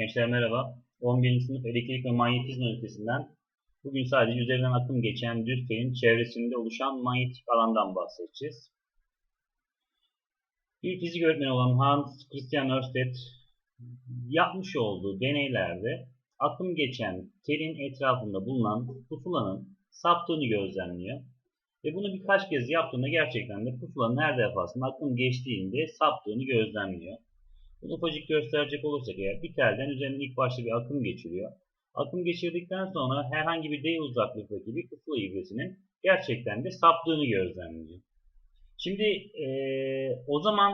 Gençler merhaba. 11. sınıf elektrik ve manyetizma ünitesinden bugün sadece üzerinden akım geçen düz çevresinde oluşan manyetik alandan bahsedeceğiz. Bir fizik öğretmeni olan Hans Christian Ørsted yapmış olduğu deneylerde akım geçen telin etrafında bulunan pusulanın saptığını gözlemliyor. Ve bunu birkaç kez yaptığında gerçekten de pusulanın her defasında akım geçtiğinde saptığını gözlemliyor. Bunu ufacık gösterecek olursak eğer bir telden üzerinden ilk başta bir akım geçiriyor. Akım geçirdikten sonra herhangi bir D uzaklıktaki bir pusula ibresinin gerçekten de saptığını gözlemliyor. Şimdi e, o zaman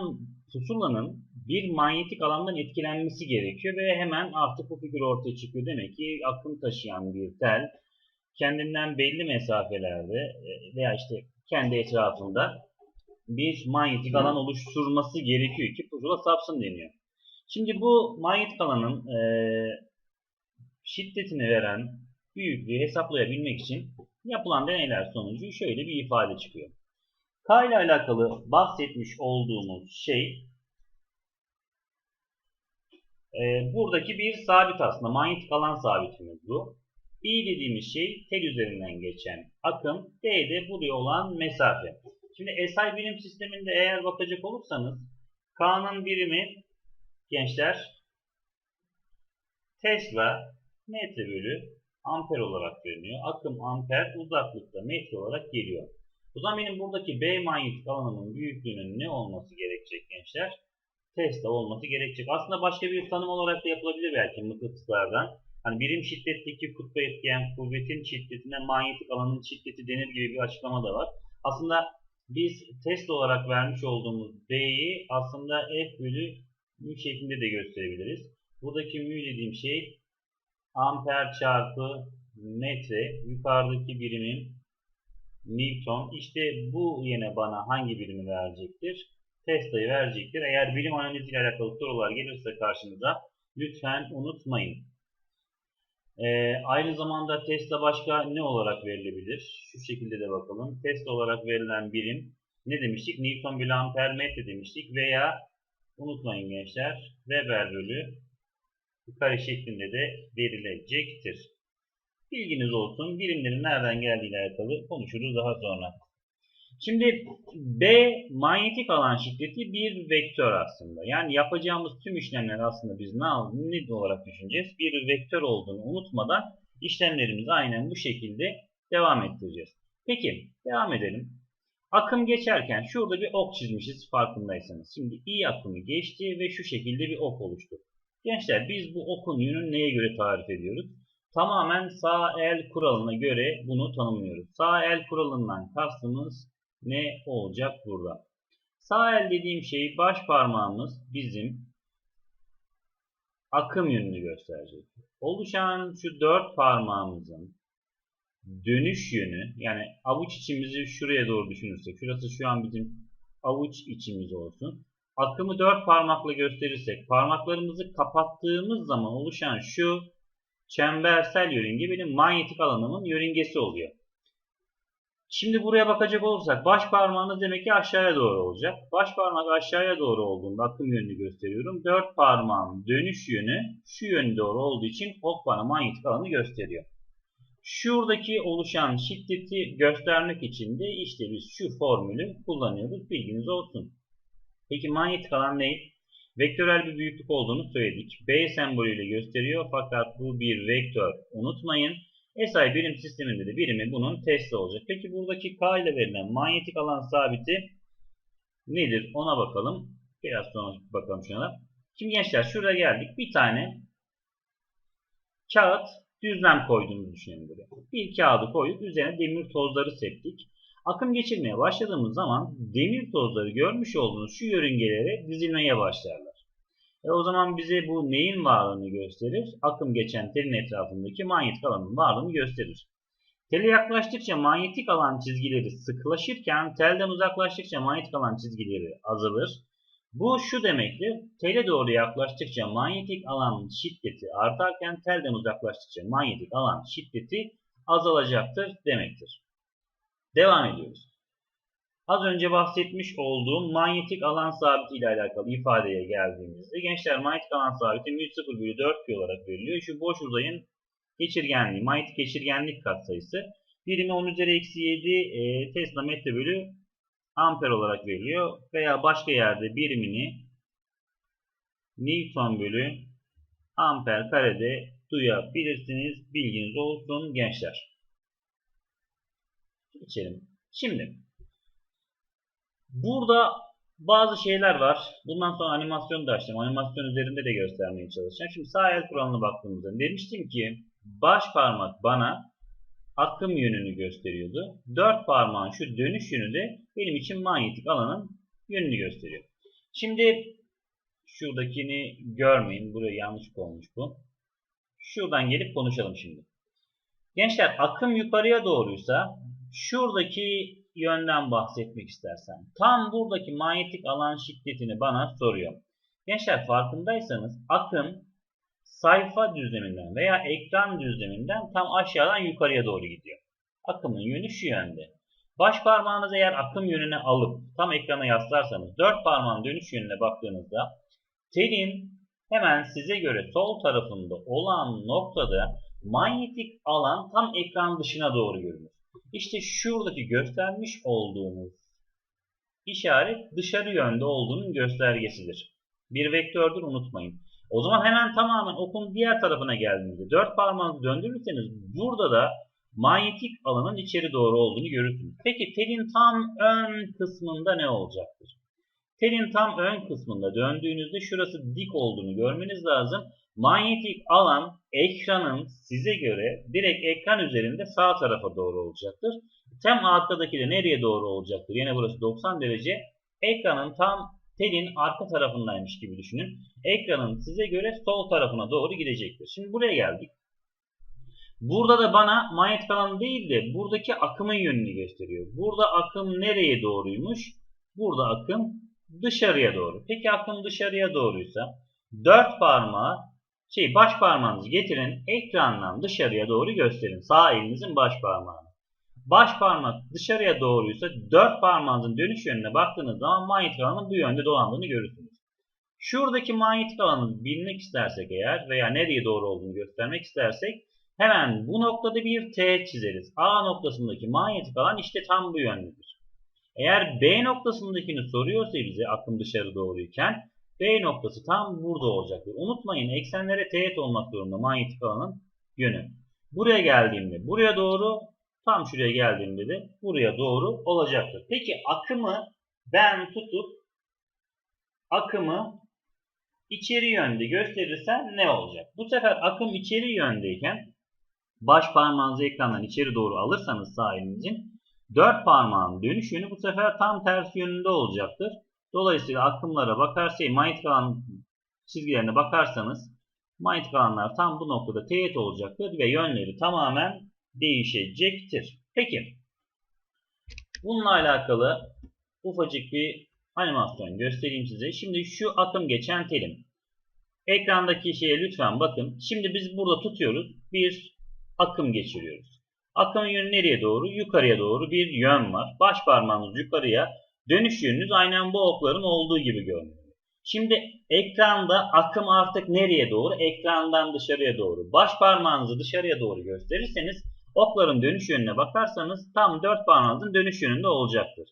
pusulanın bir manyetik alandan etkilenmesi gerekiyor ve hemen artık bu fikir ortaya çıkıyor. Demek ki akım taşıyan bir tel kendinden belli mesafelerde veya işte kendi etrafında bir manyetik alan oluşturması gerekiyor ki pusula sapsın deniyor. Şimdi bu manyetik alanın e, şiddetini veren büyüklüğü hesaplayabilmek için yapılan deneyler sonucu şöyle bir ifade çıkıyor. K ile alakalı bahsetmiş olduğumuz şey e, buradaki bir sabit aslında manyetik alan sabitimiz bu. I dediğimiz şey tel üzerinden geçen akım, D de buraya olan mesafe. Şimdi SI birim sisteminde eğer bakacak olursanız K'nın birimi gençler Tesla metre bölü amper olarak veriliyor. Akım amper uzaklıkta metre olarak geliyor. O zaman benim buradaki B manyetik alanımın büyüklüğünün ne olması gerekecek gençler? Tesla olması gerekecek. Aslında başka bir tanım olarak da yapılabilir belki mıknatıslardan. Hani birim şiddetteki kutba etkiyen kuvvetin şiddetine manyetik alanın şiddeti denir gibi bir açıklama da var. Aslında biz test olarak vermiş olduğumuz B'yi aslında F bölü mü şeklinde de gösterebiliriz. Buradaki mü dediğim şey amper çarpı metre yukarıdaki birimin Newton. İşte bu yine bana hangi birimi verecektir? Tesla'yı verecektir. Eğer bilim analiziyle alakalı sorular gelirse karşınıza lütfen unutmayın. Ee, aynı zamanda Tesla başka ne olarak verilebilir? Şu şekilde de bakalım. Tesla olarak verilen birim ne demiştik? Newton bölü amper metre demiştik veya unutmayın gençler Weber bölü kare şeklinde de verilecektir. Bilginiz olsun. Birimlerin nereden geldiğiyle alakalı konuşuruz daha sonra. Şimdi B manyetik alan şiddeti bir vektör aslında. Yani yapacağımız tüm işlemler aslında biz ne, ne olarak düşüneceğiz? Bir vektör olduğunu unutmadan işlemlerimizi aynen bu şekilde devam ettireceğiz. Peki devam edelim. Akım geçerken şurada bir ok çizmişiz farkındaysanız. Şimdi I akımı geçti ve şu şekilde bir ok oluştu. Gençler biz bu okun yönünü neye göre tarif ediyoruz? Tamamen sağ el kuralına göre bunu tanımlıyoruz. Sağ el kuralından kastımız ne olacak burada? Sağ el dediğim şey baş parmağımız bizim akım yönünü gösterecek. Oluşan şu dört parmağımızın dönüş yönü yani avuç içimizi şuraya doğru düşünürsek şurası şu an bizim avuç içimiz olsun. Akımı dört parmakla gösterirsek parmaklarımızı kapattığımız zaman oluşan şu çembersel yörünge benim manyetik alanımın yörüngesi oluyor. Şimdi buraya bakacak olursak baş parmağınız demek ki aşağıya doğru olacak. Baş parmak aşağıya doğru olduğunda akım yönünü gösteriyorum. Dört parmağın dönüş yönü şu yönde doğru olduğu için ok bana manyetik alanı gösteriyor. Şuradaki oluşan şiddeti göstermek için de işte biz şu formülü kullanıyoruz. Bilginiz olsun. Peki manyetik alan ne? Vektörel bir büyüklük olduğunu söyledik. B sembolüyle gösteriyor fakat bu bir vektör. Unutmayın. SI birim sisteminde de birimi bunun testi olacak. Peki buradaki K ile verilen manyetik alan sabiti nedir? Ona bakalım. Biraz sonra bakalım şuna. Şimdi gençler şuraya geldik. Bir tane kağıt düzlem koyduğumuzu düşünelim buraya. Bir kağıdı koyduk. Üzerine demir tozları septik. Akım geçirmeye başladığımız zaman demir tozları görmüş olduğunuz şu yörüngelere dizilmeye başlarlar. E o zaman bize bu neyin varlığını gösterir? Akım geçen telin etrafındaki manyetik alanın varlığını gösterir. Tele yaklaştıkça manyetik alan çizgileri sıklaşırken telden uzaklaştıkça manyetik alan çizgileri azalır. Bu şu demektir. Tele doğru yaklaştıkça manyetik alan şiddeti artarken telden uzaklaştıkça manyetik alan şiddeti azalacaktır demektir. Devam ediyoruz. Az önce bahsetmiş olduğum manyetik alan sabiti ile alakalı ifadeye geldiğimizde gençler manyetik alan sabiti mu 0 bölü 4 pi olarak veriliyor. Şu boş uzayın geçirgenliği, manyetik geçirgenlik katsayısı. Birimi 10 üzeri eksi 7 e, Tesla metre bölü amper olarak veriliyor. Veya başka yerde birimini Newton bölü amper karede duyabilirsiniz. Bilginiz olsun gençler. Geçelim. Şimdi burada bazı şeyler var. Bundan sonra animasyon da açacağım. Animasyon üzerinde de göstermeye çalışacağım. Şimdi sağ el kuralına baktığımızda demiştim ki baş parmak bana akım yönünü gösteriyordu. Dört parmağın şu dönüş yönü de benim için manyetik alanın yönünü gösteriyor. Şimdi şuradakini görmeyin. Buraya yanlış olmuş bu. Şuradan gelip konuşalım şimdi. Gençler akım yukarıya doğruysa şuradaki yönden bahsetmek istersem tam buradaki manyetik alan şiddetini bana soruyor. Gençler farkındaysanız akım sayfa düzleminden veya ekran düzleminden tam aşağıdan yukarıya doğru gidiyor. Akımın yönü şu yönde. Baş parmağınızı eğer akım yönüne alıp tam ekrana yaslarsanız dört parmağın dönüş yönüne baktığınızda telin hemen size göre sol tarafında olan noktada manyetik alan tam ekran dışına doğru görünür. İşte şuradaki göstermiş olduğumuz işaret dışarı yönde olduğunun göstergesidir. Bir vektördür unutmayın. O zaman hemen tamamen okun diğer tarafına geldiğinizde dört parmağınızı döndürürseniz burada da manyetik alanın içeri doğru olduğunu görürsünüz. Peki telin tam ön kısmında ne olacaktır? Telin tam ön kısmında döndüğünüzde şurası dik olduğunu görmeniz lazım. Manyetik alan ekranın size göre direkt ekran üzerinde sağ tarafa doğru olacaktır. Tam arkadaki de nereye doğru olacaktır? Yine burası 90 derece. Ekranın tam telin arka tarafındaymış gibi düşünün. Ekranın size göre sol tarafına doğru gidecektir. Şimdi buraya geldik. Burada da bana manyetik alan değil de buradaki akımın yönünü gösteriyor. Burada akım nereye doğruymuş? Burada akım dışarıya doğru. Peki akım dışarıya doğruysa dört parmağı şey baş parmağınızı getirin ekrandan dışarıya doğru gösterin. Sağ elinizin baş parmağını. Baş parmak dışarıya doğruysa dört parmağınızın dönüş yönüne baktığınız zaman manyetik alanın bu yönde dolandığını görürsünüz. Şuradaki manyetik alanı bilmek istersek eğer veya nereye doğru olduğunu göstermek istersek hemen bu noktada bir teğet çizeriz. A noktasındaki manyetik alan işte tam bu yöndedir. Eğer B noktasındakini soruyorsa bize akım dışarı doğruyken B noktası tam burada olacaktır. Unutmayın eksenlere teğet olmak zorunda manyetik alanın yönü. Buraya geldiğimde buraya doğru tam şuraya geldiğimde de buraya doğru olacaktır. Peki akımı ben tutup akımı içeri yönde gösterirsem ne olacak? Bu sefer akım içeri yöndeyken baş parmağınızı ekrandan içeri doğru alırsanız sağ dört parmağın dönüş yönü bu sefer tam tersi yönünde olacaktır. Dolayısıyla akımlara bakarsa manyetik alan çizgilerine bakarsanız manyetik alanlar tam bu noktada teğet olacaktır ve yönleri tamamen değişecektir. Peki bununla alakalı ufacık bir animasyon göstereyim size. Şimdi şu akım geçen telim. Ekrandaki şeye lütfen bakın. Şimdi biz burada tutuyoruz. Bir akım geçiriyoruz. Akımın yönü nereye doğru? Yukarıya doğru bir yön var. Baş parmağınız yukarıya. Dönüş yönünüz aynen bu okların olduğu gibi görünüyor. Şimdi ekranda akım artık nereye doğru? Ekrandan dışarıya doğru. Baş parmağınızı dışarıya doğru gösterirseniz okların dönüş yönüne bakarsanız tam dört parmağınızın dönüş yönünde olacaktır.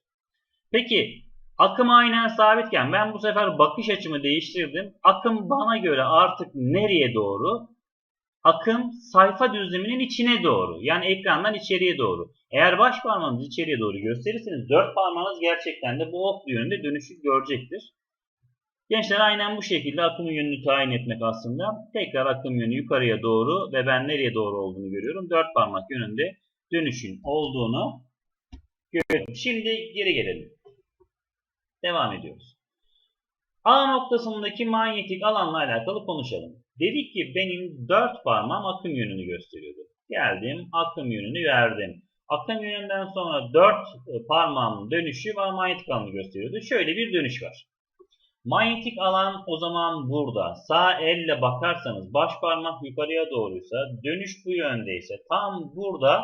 Peki akım aynen sabitken ben bu sefer bakış açımı değiştirdim. Akım bana göre artık nereye doğru? Akım sayfa düzleminin içine doğru. Yani ekrandan içeriye doğru. Eğer baş parmağınızı içeriye doğru gösterirseniz dört parmağınız gerçekten de bu ok yönünde dönüşü görecektir. Gençler aynen bu şekilde akım yönünü tayin etmek aslında. Tekrar akım yönü yukarıya doğru ve ben nereye doğru olduğunu görüyorum. Dört parmak yönünde dönüşün olduğunu görüyorum. Şimdi geri gelelim. Devam ediyoruz. A noktasındaki manyetik alanla alakalı konuşalım. Dedik ki benim dört parmağım akım yönünü gösteriyordu. Geldim akım yönünü verdim. Akım yönünden sonra dört parmağımın dönüşü ve manyetik alanı gösteriyordu. Şöyle bir dönüş var. Manyetik alan o zaman burada. Sağ elle bakarsanız baş parmak yukarıya doğruysa dönüş bu yöndeyse tam burada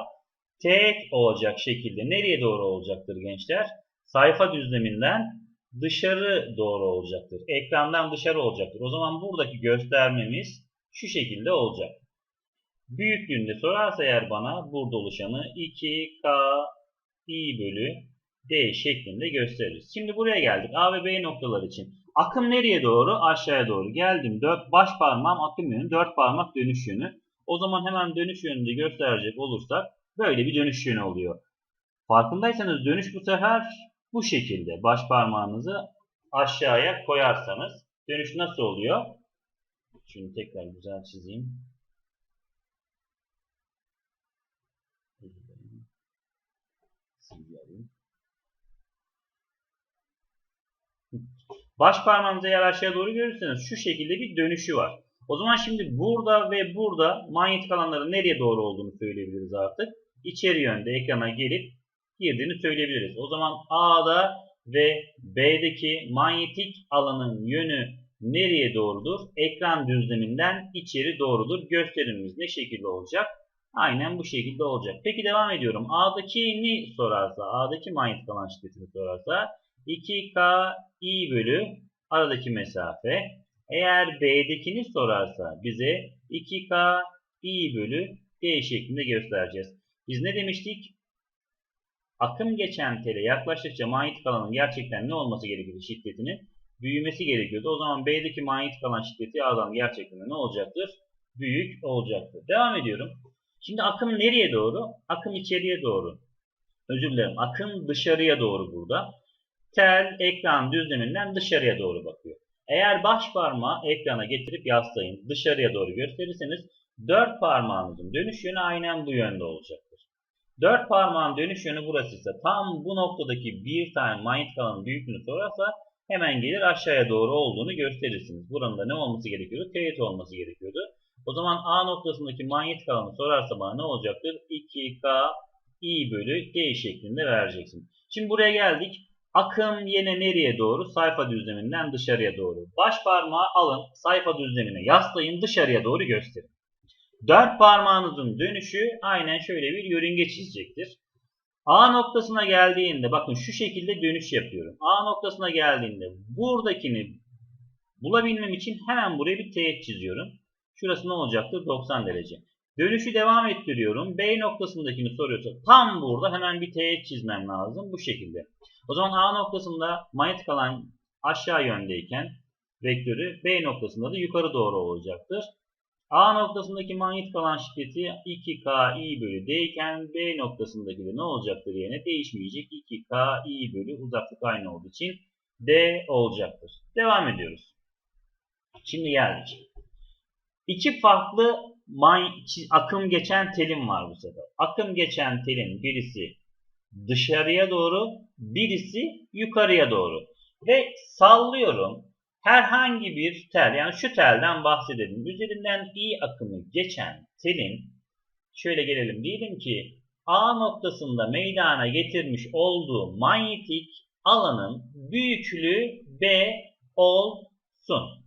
teğet olacak şekilde nereye doğru olacaktır gençler? sayfa düzleminden dışarı doğru olacaktır. Ekrandan dışarı olacaktır. O zaman buradaki göstermemiz şu şekilde olacak. Büyüklüğünde sorarsa eğer bana burada oluşanı 2K i bölü D şeklinde gösteririz. Şimdi buraya geldik. A ve B noktalar için. Akım nereye doğru? Aşağıya doğru. Geldim. Dört, baş parmağım akım yönü, dört parmak dönüş yönü. O zaman hemen dönüş yönünde gösterecek olursak böyle bir dönüş yönü oluyor. Farkındaysanız dönüş bu sefer bu şekilde. Baş parmağınızı aşağıya koyarsanız dönüş nasıl oluyor? Şunu tekrar güzel çizeyim. Baş parmağınızı eğer aşağıya doğru görürseniz şu şekilde bir dönüşü var. O zaman şimdi burada ve burada manyetik alanların nereye doğru olduğunu söyleyebiliriz artık. İçeri yönde ekrana gelip girdiğini söyleyebiliriz. O zaman A'da ve B'deki manyetik alanın yönü nereye doğrudur? Ekran düzleminden içeri doğrudur. Gösterimimiz ne şekilde olacak? Aynen bu şekilde olacak. Peki devam ediyorum. A'dakini sorarsa, A'daki manyetik alan şiddetini sorarsa 2K i bölü aradaki mesafe. Eğer B'dekini sorarsa bize 2K i bölü D şeklinde göstereceğiz. Biz ne demiştik? Akım geçen tele yaklaştıkça manyetik alanın gerçekten ne olması gerekiyordu şiddetinin? Büyümesi gerekiyordu. O zaman B'deki manyetik alan şiddeti A'dan gerçekten ne olacaktır? Büyük olacaktır. Devam ediyorum. Şimdi akım nereye doğru? Akım içeriye doğru. Özür dilerim. Akım dışarıya doğru burada. Tel ekran düzleminden dışarıya doğru bakıyor. Eğer baş parmağı ekrana getirip yaslayın dışarıya doğru gösterirseniz dört parmağınızın dönüş yönü aynen bu yönde olacaktır. Dört parmağın dönüş yönü burası ise tam bu noktadaki bir tane manyetik alanın büyüklüğünü sorarsa hemen gelir aşağıya doğru olduğunu gösterirsiniz. Buranın da ne olması gerekiyordu? Teğet olması gerekiyordu. O zaman A noktasındaki manyetik alanı sorarsa bana ne olacaktır? 2K i bölü D şeklinde vereceksin. Şimdi buraya geldik. Akım yine nereye doğru? Sayfa düzleminden dışarıya doğru. Baş parmağı alın, sayfa düzlemine yaslayın, dışarıya doğru gösterin. Dört parmağınızın dönüşü aynen şöyle bir yörünge çizecektir. A noktasına geldiğinde bakın şu şekilde dönüş yapıyorum. A noktasına geldiğinde buradakini bulabilmem için hemen buraya bir teğet çiziyorum. Şurası ne olacaktır? 90 derece. Dönüşü devam ettiriyorum. B noktasındakini soruyorsa tam burada hemen bir teğet çizmem lazım. Bu şekilde. O zaman A noktasında manyetik alan aşağı yöndeyken vektörü B noktasında da yukarı doğru olacaktır. A noktasındaki manyetik alan şiddeti 2K i bölü D iken B noktasındaki de ne olacaktır yine değişmeyecek. 2K i bölü uzaklık aynı olduğu için D olacaktır. Devam ediyoruz. Şimdi geldik. İki farklı akım geçen telim var bu sefer. Akım geçen telin birisi dışarıya doğru, birisi yukarıya doğru. Ve sallıyorum herhangi bir tel yani şu telden bahsedelim. Üzerinden i akımı geçen telin şöyle gelelim diyelim ki A noktasında meydana getirmiş olduğu manyetik alanın büyüklüğü B olsun.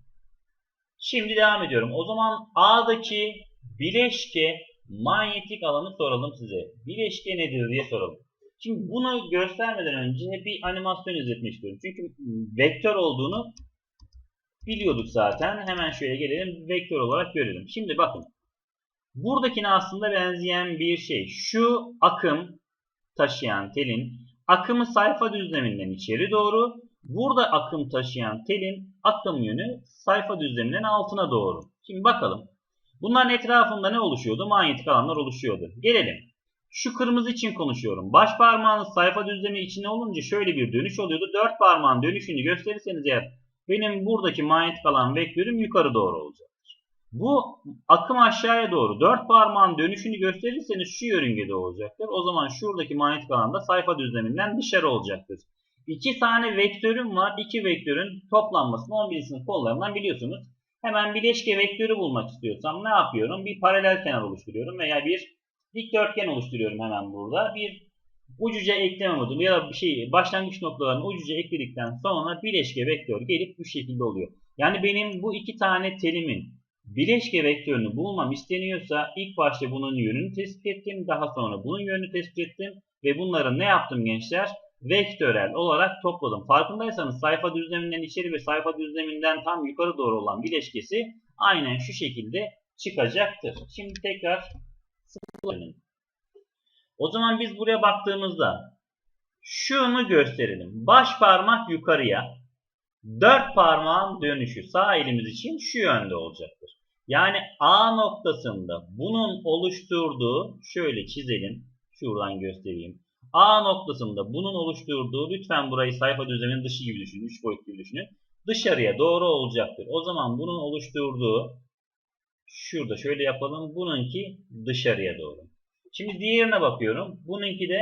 Şimdi devam ediyorum. O zaman A'daki bileşke manyetik alanı soralım size. Bileşke nedir diye soralım. Şimdi bunu göstermeden önce bir animasyon izletmek istiyorum. Çünkü vektör olduğunu biliyorduk zaten. Hemen şöyle gelelim. Vektör olarak görelim. Şimdi bakın. Buradakine aslında benzeyen bir şey. Şu akım taşıyan telin akımı sayfa düzleminden içeri doğru. Burada akım taşıyan telin akım yönü sayfa düzleminden altına doğru. Şimdi bakalım. Bunların etrafında ne oluşuyordu? Manyetik alanlar oluşuyordu. Gelelim. Şu kırmızı için konuşuyorum. Baş parmağınız sayfa düzlemi içine olunca şöyle bir dönüş oluyordu. Dört parmağın dönüşünü gösterirseniz eğer benim buradaki manyetik alan vektörüm yukarı doğru olacaktır. Bu akım aşağıya doğru dört parmağın dönüşünü gösterirseniz şu yörüngede olacaktır. O zaman şuradaki manyetik alan da sayfa düzleminden dışarı olacaktır. İki tane vektörüm var. İki vektörün toplanmasını 11. sınıf kollarından biliyorsunuz. Hemen bileşke vektörü bulmak istiyorsam ne yapıyorum? Bir paralel kenar oluşturuyorum veya bir dikdörtgen oluşturuyorum hemen burada. Bir ucuca ekleme modu ya da bir şey başlangıç noktalarını ucuca ekledikten sonra bileşke vektör gelip bu şekilde oluyor. Yani benim bu iki tane telimin bileşke vektörünü bulmam isteniyorsa ilk başta bunun yönünü tespit ettim. Daha sonra bunun yönünü tespit ettim. Ve bunları ne yaptım gençler? vektörel olarak topladım. Farkındaysanız sayfa düzleminden içeri ve sayfa düzleminden tam yukarı doğru olan bileşkesi aynen şu şekilde çıkacaktır. Şimdi tekrar. O zaman biz buraya baktığımızda şunu gösterelim. Baş parmak yukarıya, dört parmağın dönüşü sağ elimiz için şu yönde olacaktır. Yani A noktasında bunun oluşturduğu şöyle çizelim. Şuradan göstereyim. A noktasında bunun oluşturduğu lütfen burayı sayfa düzleminin dışı gibi düşünün. 3 boyutlu gibi düşünün. Dışarıya doğru olacaktır. O zaman bunun oluşturduğu şurada şöyle yapalım. Bununki dışarıya doğru. Şimdi diğerine bakıyorum. Bununki de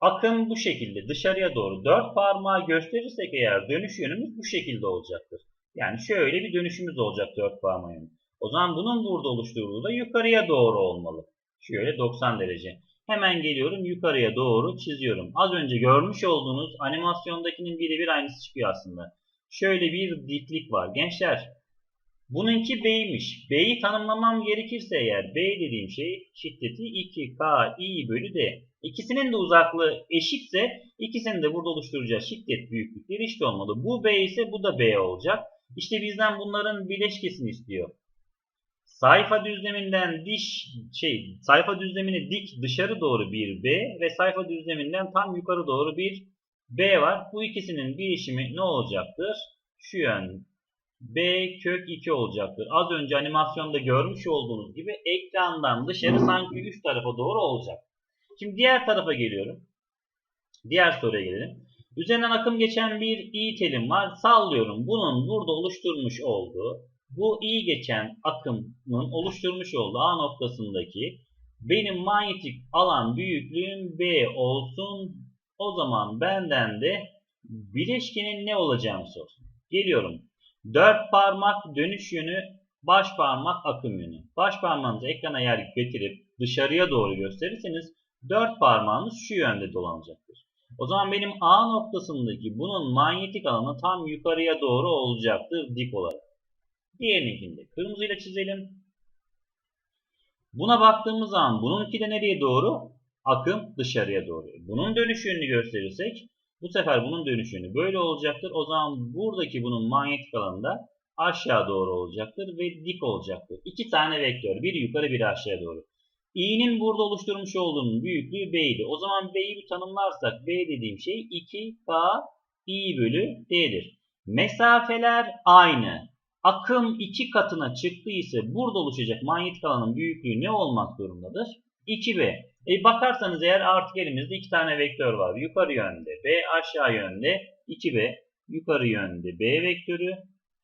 akım bu şekilde dışarıya doğru. Dört parmağı gösterirsek eğer dönüş yönümüz bu şekilde olacaktır. Yani şöyle bir dönüşümüz olacak dört parmağın. O zaman bunun burada oluşturduğu da yukarıya doğru olmalı. Şöyle 90 derece. Hemen geliyorum yukarıya doğru çiziyorum. Az önce görmüş olduğunuz animasyondakinin birebir aynısı çıkıyor aslında. Şöyle bir diklik var. Gençler bununki B'ymiş. B'yi tanımlamam gerekirse eğer B dediğim şey şiddeti 2K I bölü D. İkisinin de uzaklığı eşitse ikisinin de burada oluşturacağı şiddet büyüklükleri eşit olmalı. Bu B ise bu da B olacak. İşte bizden bunların bileşkesini istiyor. Sayfa düzleminden diş şey sayfa düzlemine dik dışarı doğru bir B ve sayfa düzleminden tam yukarı doğru bir B var. Bu ikisinin bileşimi ne olacaktır? Şu yön B kök 2 olacaktır. Az önce animasyonda görmüş olduğunuz gibi ekrandan dışarı sanki üst tarafa doğru olacak. Şimdi diğer tarafa geliyorum. Diğer soruya gelelim. Üzerinden akım geçen bir i telim var. Sallıyorum. Bunun burada oluşturmuş olduğu bu iyi geçen akımın oluşturmuş olduğu A noktasındaki benim manyetik alan büyüklüğüm B olsun. O zaman benden de bileşkenin ne olacağını sorsun. Geliyorum. Dört parmak dönüş yönü, baş parmak akım yönü. Baş parmağınızı ekrana yer getirip dışarıya doğru gösterirseniz dört parmağınız şu yönde dolanacaktır. O zaman benim A noktasındaki bunun manyetik alanı tam yukarıya doğru olacaktır dik olarak. Diğerininkinde kırmızıyla çizelim. Buna baktığımız zaman bununki de nereye doğru? Akım dışarıya doğru. Bunun dönüş yönünü gösterirsek bu sefer bunun dönüş yönü böyle olacaktır. O zaman buradaki bunun manyetik alanı da aşağı doğru olacaktır ve dik olacaktır. İki tane vektör. Biri yukarı biri aşağıya doğru. i'nin burada oluşturmuş olduğunun büyüklüğü b'ydi. O zaman b'yi bir tanımlarsak b dediğim şey 2k i bölü d'dir. Mesafeler aynı. Akım iki katına çıktıysa burada oluşacak manyetik alanın büyüklüğü ne olmak zorundadır? 2b. E bakarsanız eğer artık elimizde iki tane vektör var. Yukarı yönde B, aşağı yönde 2B. Yukarı yönde B vektörü,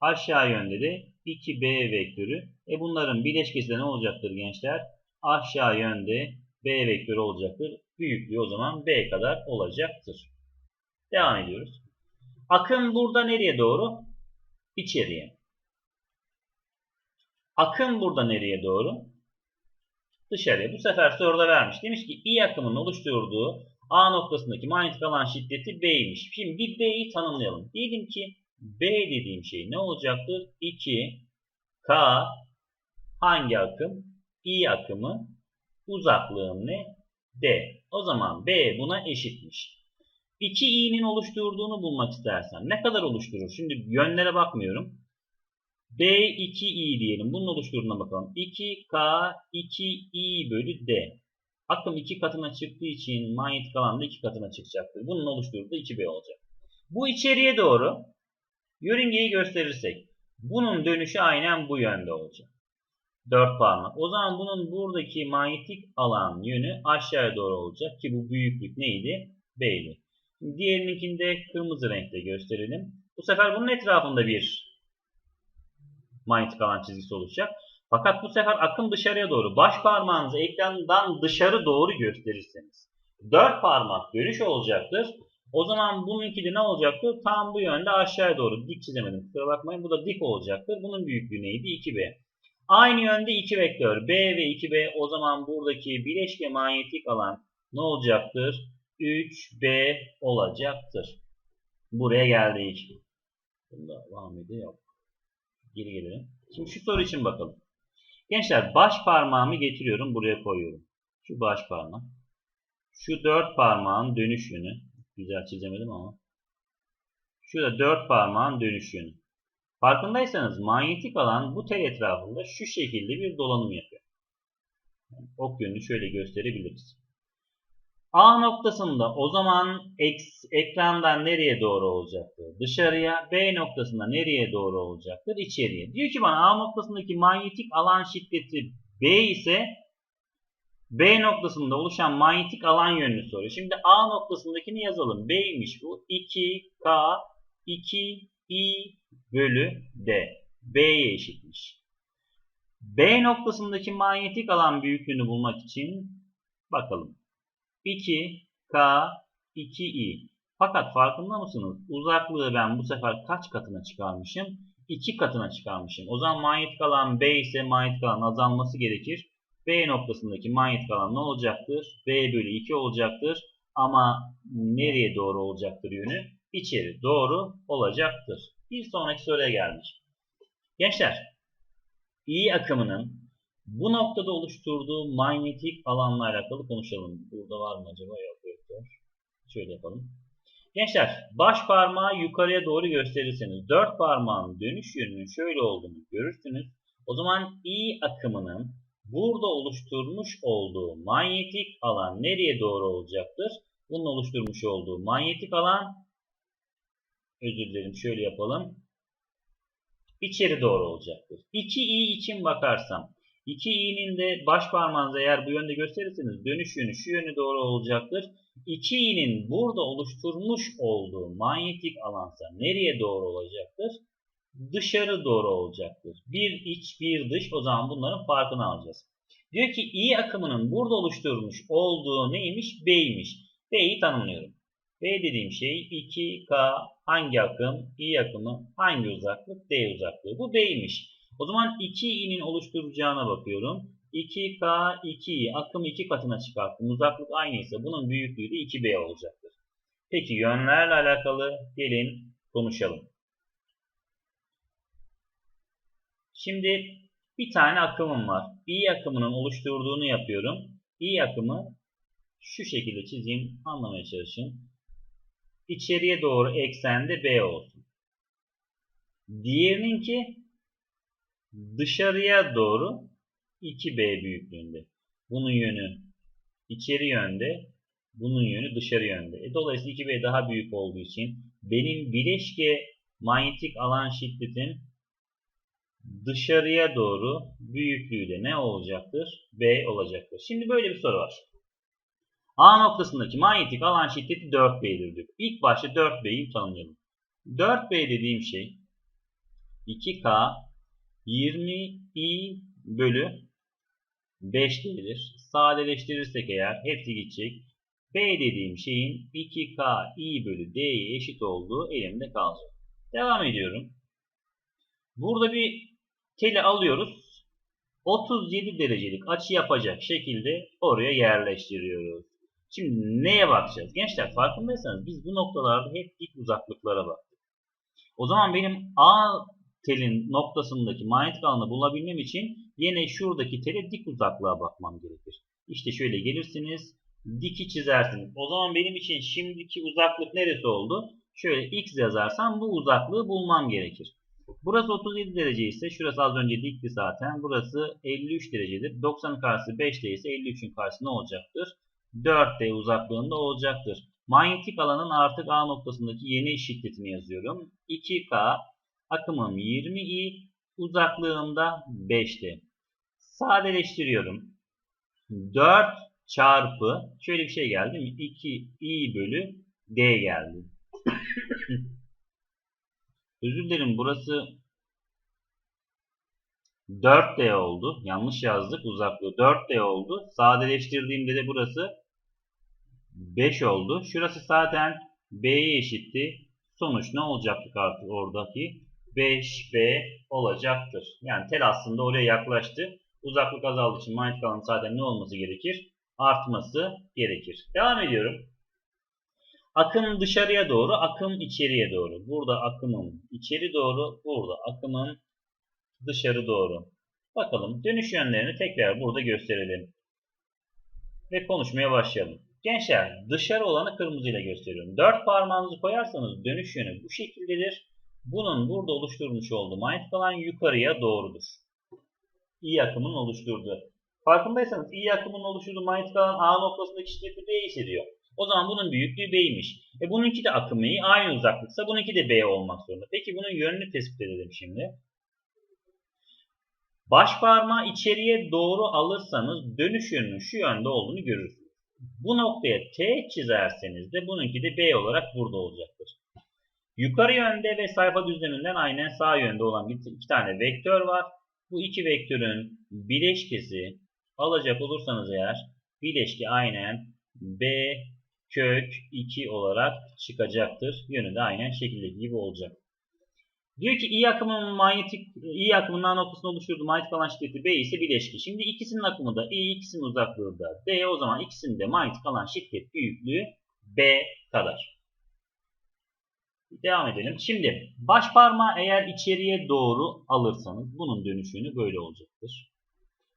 aşağı yönde de 2B vektörü. E bunların bileşkesi de ne olacaktır gençler? Aşağı yönde B vektörü olacaktır. Büyüklüğü o zaman B kadar olacaktır. Devam ediyoruz. Akım burada nereye doğru? İçeriye. Akım burada nereye doğru? Dışarıya. Bu sefer soruda vermiş. Demiş ki I akımının oluşturduğu A noktasındaki manyetik alan şiddeti B'ymiş. Şimdi B'yi tanımlayalım. Diyelim ki B dediğim şey ne olacaktır? 2 K hangi akım? I akımı uzaklığım ne? D. O zaman B buna eşitmiş. 2 i'nin oluşturduğunu bulmak istersem ne kadar oluşturur? Şimdi yönlere bakmıyorum. B2i diyelim. Bunun oluşturduğuna bakalım. 2K 2i bölü D. Akım 2 katına çıktığı için manyetik alan da 2 katına çıkacaktır. Bunun oluşturduğu 2B olacak. Bu içeriye doğru yörüngeyi gösterirsek bunun dönüşü aynen bu yönde olacak. 4 parmak. O zaman bunun buradaki manyetik alan yönü aşağıya doğru olacak ki bu büyüklük neydi? B'ydi. Diğerininkini de kırmızı renkte gösterelim. Bu sefer bunun etrafında bir manyetik alan çizgisi oluşacak. Fakat bu sefer akım dışarıya doğru. Baş parmağınızı ekrandan dışarı doğru gösterirseniz. Dört parmak dönüş olacaktır. O zaman bununki de ne olacaktır? Tam bu yönde aşağıya doğru. Dik çizemedim. Kusura bakmayın. Bu da dik olacaktır. Bunun büyüklüğü neydi? 2B. Aynı yönde iki vektör. B ve 2B. O zaman buradaki bileşke manyetik alan ne olacaktır? 3B olacaktır. Buraya geldik. Bunda Ahmet'e yok. Geri gelelim. Şimdi şu soru için bakalım. Gençler baş parmağımı getiriyorum buraya koyuyorum. Şu baş parmak. Şu dört parmağın dönüş yönü. Güzel çizemedim ama. Şurada dört parmağın dönüş yönü. Farkındaysanız manyetik alan bu tel etrafında şu şekilde bir dolanım yapıyor. Yani ok yönünü şöyle gösterebiliriz. A noktasında o zaman eks, ekrandan nereye doğru olacaktır? Dışarıya. B noktasında nereye doğru olacaktır? İçeriye. Diyor ki bana A noktasındaki manyetik alan şiddeti B ise B noktasında oluşan manyetik alan yönünü soruyor. Şimdi A noktasındakini yazalım. B'ymiş bu. 2K 2I bölü D. B'ye eşitmiş. B noktasındaki manyetik alan büyüklüğünü bulmak için bakalım. 2K 2I. Fakat farkında mısınız? Uzaklığı ben bu sefer kaç katına çıkarmışım? 2 katına çıkarmışım. O zaman manyetik alan B ise manyetik alan azalması gerekir. B noktasındaki manyetik alan ne olacaktır? B bölü 2 olacaktır. Ama nereye doğru olacaktır yönü? İçeri doğru olacaktır. Bir sonraki soruya gelmiş. Gençler, I akımının bu noktada oluşturduğu manyetik alanla alakalı konuşalım. Burada var mı acaba? Yok yoktur. Şöyle yapalım. Gençler, baş parmağı yukarıya doğru gösterirseniz dört parmağın dönüş yönünün şöyle olduğunu görürsünüz. O zaman I akımının burada oluşturmuş olduğu manyetik alan nereye doğru olacaktır? Bunun oluşturmuş olduğu manyetik alan özür dilerim şöyle yapalım. İçeri doğru olacaktır. 2i için bakarsam 2i'nin de baş parmağınızı eğer bu yönde gösterirseniz dönüş yönü şu yöne doğru olacaktır. 2i'nin burada oluşturmuş olduğu manyetik alansa nereye doğru olacaktır? Dışarı doğru olacaktır. Bir iç bir dış o zaman bunların farkını alacağız. Diyor ki i akımının burada oluşturmuş olduğu neymiş? B'ymiş. B'yi tanımlıyorum. B dediğim şey 2K hangi akım? I akımı hangi uzaklık? D uzaklığı. Bu B'ymiş. O zaman 2i'nin oluşturacağına bakıyorum. 2K 2i akım 2 katına çıkarttım. Uzaklık aynıysa bunun büyüklüğü de 2B olacaktır. Peki yönlerle alakalı gelin konuşalım. Şimdi bir tane akımım var. I akımının oluşturduğunu yapıyorum. I akımı şu şekilde çizeyim anlamaya çalışın. İçeriye doğru eksende B olsun. Diğerininki dışarıya doğru 2B büyüklüğünde. Bunun yönü içeri yönde, bunun yönü dışarı yönde. E, dolayısıyla 2B daha büyük olduğu için benim bileşke manyetik alan şiddetim dışarıya doğru büyüklüğü de ne olacaktır? B olacaktır. Şimdi böyle bir soru var. A noktasındaki manyetik alan şiddeti 4B'dir diyor. İlk başta 4B'yi tanımlayalım. 4B dediğim şey 2K 20i bölü 5 gelir. Sadeleştirirsek eğer hepsi gidecek. B dediğim şeyin 2K i bölü D'ye eşit olduğu elimde kalacak. Devam ediyorum. Burada bir teli alıyoruz. 37 derecelik açı yapacak şekilde oraya yerleştiriyoruz. Şimdi neye bakacağız? Gençler farkındaysanız biz bu noktalarda hep dik uzaklıklara baktık. O zaman benim A telin noktasındaki manyetik alanı bulabilmem için yine şuradaki tele dik uzaklığa bakmam gerekir. İşte şöyle gelirsiniz, diki çizersiniz. O zaman benim için şimdiki uzaklık neresi oldu? Şöyle x yazarsam bu uzaklığı bulmam gerekir. Burası 37 derece ise şurası az önce dikti zaten. Burası 53 derecedir. 90'ın karşısı 5 ise 53'ün karşısı ne olacaktır? 4D uzaklığında olacaktır. Manyetik alanın artık A noktasındaki yeni şiddetini yazıyorum. 2K akımım 20i uzaklığında 5'ti. Sadeleştiriyorum. 4 çarpı şöyle bir şey geldi mi? 2i bölü d geldi. Özür dilerim burası 4D oldu. Yanlış yazdık uzaklığı 4D oldu. Sadeleştirdiğimde de burası 5 oldu. Şurası zaten B'ye eşitti. Sonuç ne olacaktı artık oradaki? 5B olacaktır. Yani tel aslında oraya yaklaştı. Uzaklık azaldığı için manyetik alanın zaten ne olması gerekir? Artması gerekir. Devam ediyorum. Akım dışarıya doğru, akım içeriye doğru. Burada akımım içeri doğru, burada akımım dışarı doğru. Bakalım dönüş yönlerini tekrar burada gösterelim. Ve konuşmaya başlayalım. Gençler dışarı olanı kırmızıyla gösteriyorum. Dört parmağınızı koyarsanız dönüş yönü bu şekildedir. Bunun burada oluşturmuş olduğu manyetik alan yukarıya doğrudur. İyi akımın oluşturduğu. Farkındaysanız iyi akımın oluşturduğu manyetik alan A noktasındaki şiddeti B hissediyor. O zaman bunun büyüklüğü B'ymiş. E bununki de akım iyi. Aynı uzaklıksa bununki de B olmak zorunda. Peki bunun yönünü tespit edelim şimdi. Baş parmağı içeriye doğru alırsanız dönüş yönünün şu yönde olduğunu görürsünüz. Bu noktaya T çizerseniz de bununki de B olarak burada olacaktır. Yukarı yönde ve sayfa düzleminden aynen sağ yönde olan iki tane vektör var. Bu iki vektörün bileşkesi alacak olursanız eğer bileşki aynen B kök 2 olarak çıkacaktır. Yönü de aynen şekildeki gibi olacak. Diyor ki iyi akımın manyetik iyi akımın A noktasında oluşturduğu manyetik alan şiddeti B ise bileşki. Şimdi ikisinin akımı da I, ikisinin uzaklığı da D. O zaman ikisinin de manyetik alan şiddet büyüklüğü B kadar. Devam edelim. Şimdi baş parmağı eğer içeriye doğru alırsanız bunun dönüşünü böyle olacaktır.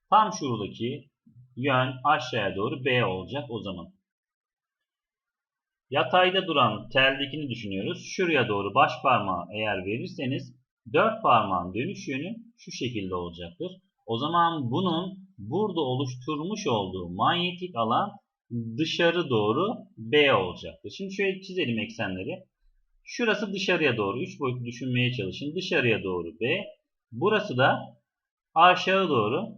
Tam şuradaki yön aşağıya doğru B olacak o zaman. Yatayda duran teldekini düşünüyoruz. Şuraya doğru baş parmağı eğer verirseniz dört parmağın dönüş yönü şu şekilde olacaktır. O zaman bunun burada oluşturmuş olduğu manyetik alan dışarı doğru B olacaktır. Şimdi şöyle çizelim eksenleri. Şurası dışarıya doğru. 3 boyutlu düşünmeye çalışın. Dışarıya doğru B. Burası da aşağı doğru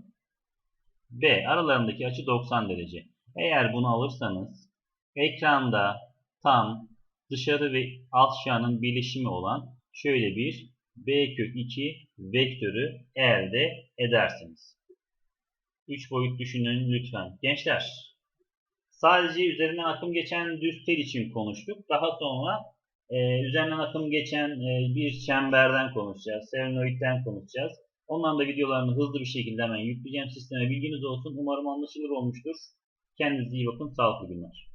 B. Aralarındaki açı 90 derece. Eğer bunu alırsanız ekranda tam dışarı ve aşağının birleşimi olan şöyle bir B kök 2 vektörü elde edersiniz. 3 boyut düşünün lütfen. Gençler sadece üzerinden akım geçen düz tel için konuştuk. Daha sonra e, üzerinden akım geçen e, bir çemberden konuşacağız. Solenoidden konuşacağız. Onların da videolarını hızlı bir şekilde hemen yükleyeceğim sisteme. Bilginiz olsun. Umarım anlaşılır olmuştur. Kendinize iyi bakın. Sağlıklı günler.